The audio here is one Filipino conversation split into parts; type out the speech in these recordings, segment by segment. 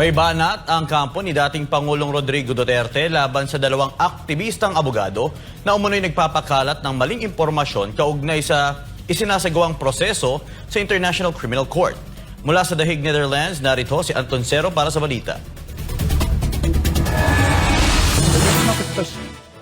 May ang kampo ni dating Pangulong Rodrigo Duterte laban sa dalawang aktivistang abogado na umunoy nagpapakalat ng maling impormasyon kaugnay sa isinasagawang proseso sa International Criminal Court. Mula sa Hague, Netherlands, narito si Anton Cero para sa balita.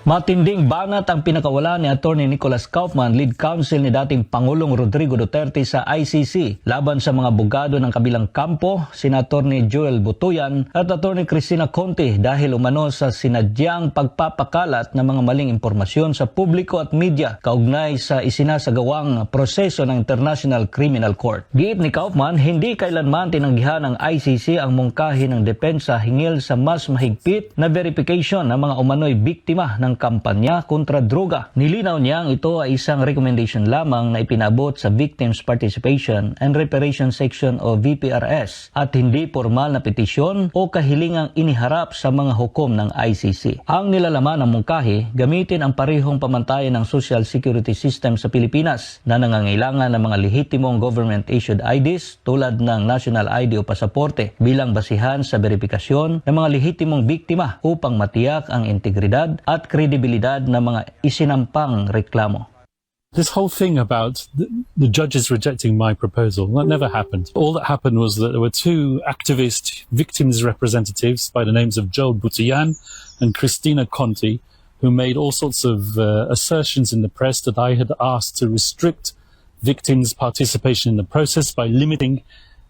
Matinding banat ang pinakawala ni Attorney Nicholas Kaufman, lead counsel ni dating Pangulong Rodrigo Duterte sa ICC laban sa mga abogado ng kabilang kampo, sina Attorney Joel Butuyan at Attorney Cristina Conte dahil umano sa sinadyang pagpapakalat ng mga maling impormasyon sa publiko at media kaugnay sa isinasagawang proseso ng International Criminal Court. Giit ni Kaufman, hindi kailanman tinanggihan ng ICC ang mungkahi ng depensa hingil sa mas mahigpit na verification ng mga umano'y biktima ng kampanya kontra droga. Nilinaw niyang ito ay isang recommendation lamang na ipinabot sa Victims Participation and Reparation Section o VPRS at hindi formal na petisyon o kahilingang iniharap sa mga hukom ng ICC. Ang nilalaman ng mungkahi, gamitin ang parehong pamantayan ng social security system sa Pilipinas na nangangailangan ng mga lehitimong government-issued IDs tulad ng National ID o pasaporte bilang basihan sa verifikasyon ng mga lehitimong biktima upang matiyak ang integridad at kredibilidad ng mga isinampang reklamo. This whole thing about the, judges rejecting my proposal, that never happened. All that happened was that there were two activist victims representatives by the names of Joel Butian and Christina Conti who made all sorts of uh, assertions in the press that I had asked to restrict victims' participation in the process by limiting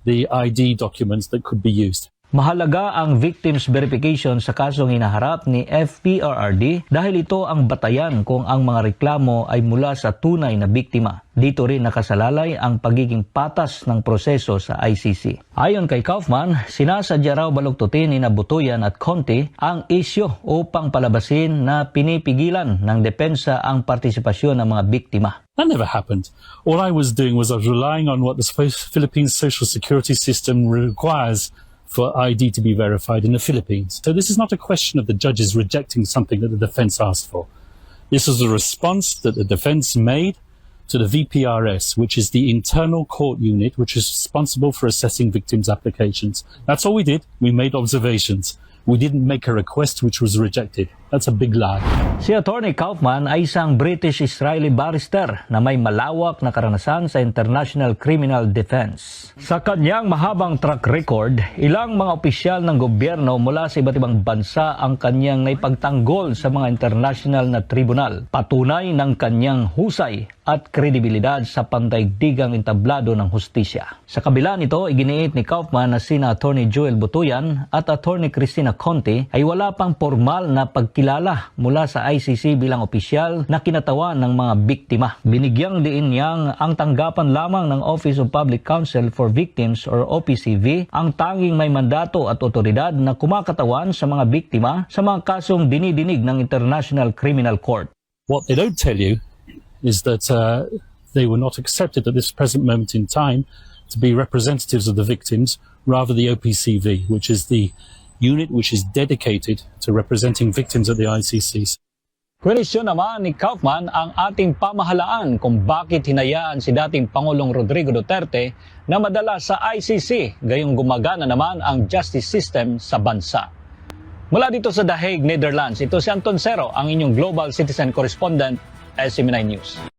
the ID documents that could be used. Mahalaga ang victims verification sa kasong hinaharap ni FPRRD dahil ito ang batayan kung ang mga reklamo ay mula sa tunay na biktima. Dito rin nakasalalay ang pagiging patas ng proseso sa ICC. Ayon kay Kaufman, sinasadya raw baluktutin ni Nabutuyan at Conte ang isyo upang palabasin na pinipigilan ng depensa ang partisipasyon ng mga biktima. That never happened. All I was doing was I was relying on what the Philippines social security system requires for ID to be verified in the Philippines. So this is not a question of the judges rejecting something that the defense asked for. This is a response that the defense made to the VPRS, which is the internal court unit which is responsible for assessing victims' applications. That's all we did. We made observations. We didn't make a request which was rejected. That's a big lie. Si Attorney Kaufman ay isang British-Israeli barrister na may malawak na karanasan sa international criminal defense. Sa kanyang mahabang track record, ilang mga opisyal ng gobyerno mula sa iba't ibang bansa ang kanyang naipagtanggol sa mga international na tribunal. Patunay ng kanyang husay at kredibilidad sa pandaigdigang entablado ng hustisya. Sa kabila nito, iginiit ni Kaufman na sina Attorney Joel Butuyan at Attorney Cristina Conte ay wala pang formal na pagkilala mula sa ICC bilang opisyal na kinatawan ng mga biktima. Binigyang diin niyang ang tanggapan lamang ng Office of Public Counsel for Victims or OPCV ang tanging may mandato at otoridad na kumakatawan sa mga biktima sa mga kasong dinidinig ng International Criminal Court. What they don't tell you is that uh, they were not accepted at this present moment in time to be representatives of the victims, rather the OPCV, which is the unit which is dedicated to representing victims at the ICCs. Kwenisyon naman ni Kaufman ang ating pamahalaan kung bakit hinayaan si dating Pangulong Rodrigo Duterte na madala sa ICC gayong gumagana naman ang justice system sa bansa. Mula dito sa The Hague, Netherlands, ito si Anton Cero, ang inyong Global Citizen Correspondent, SMNI News.